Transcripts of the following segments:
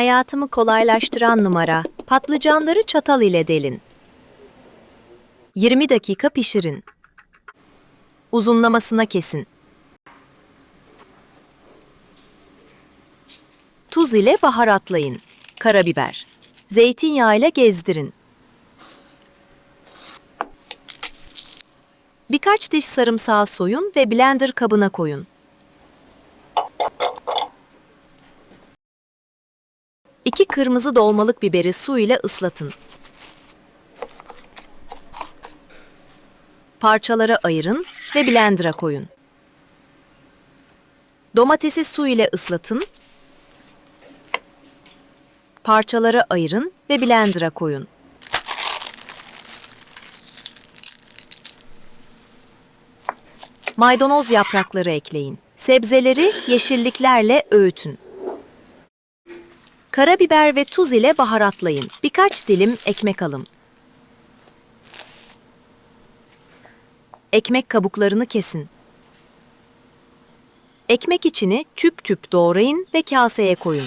Hayatımı kolaylaştıran numara. Patlıcanları çatal ile delin. 20 dakika pişirin. Uzunlamasına kesin. Tuz ile baharatlayın. Karabiber. Zeytinyağı ile gezdirin. Birkaç diş sarımsağı soyun ve blender kabına koyun. İki kırmızı dolmalık biberi su ile ıslatın. Parçalara ayırın ve blender'a koyun. Domatesi su ile ıslatın. Parçalara ayırın ve blender'a koyun. Maydanoz yaprakları ekleyin. Sebzeleri yeşilliklerle öğütün. Karabiber ve tuz ile baharatlayın. Birkaç dilim ekmek alın. Ekmek kabuklarını kesin. Ekmek içini küp küp doğrayın ve kaseye koyun.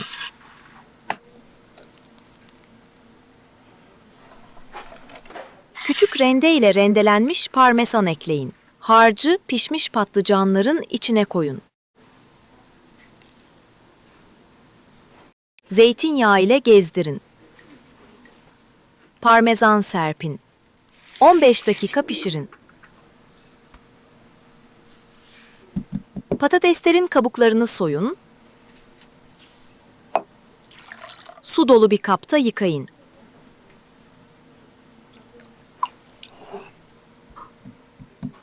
Küçük rende ile rendelenmiş parmesan ekleyin. Harcı pişmiş patlıcanların içine koyun. Zeytinyağı ile gezdirin. Parmesan serpin. 15 dakika pişirin. Patateslerin kabuklarını soyun. Su dolu bir kapta yıkayın.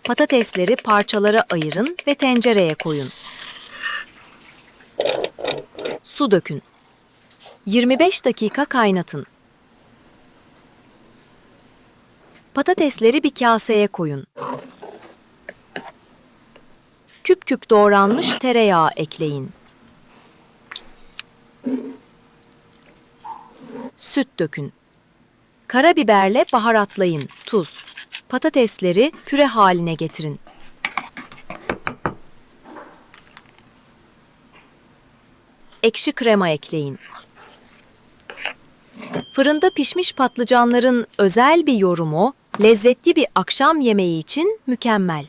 Patatesleri parçalara ayırın ve tencereye koyun. Su dökün. 25 dakika kaynatın. Patatesleri bir kaseye koyun. Küp küp doğranmış tereyağı ekleyin. Süt dökün. Karabiberle baharatlayın. Tuz. Patatesleri püre haline getirin. Ekşi krema ekleyin. Fırında pişmiş patlıcanların özel bir yorumu, lezzetli bir akşam yemeği için mükemmel.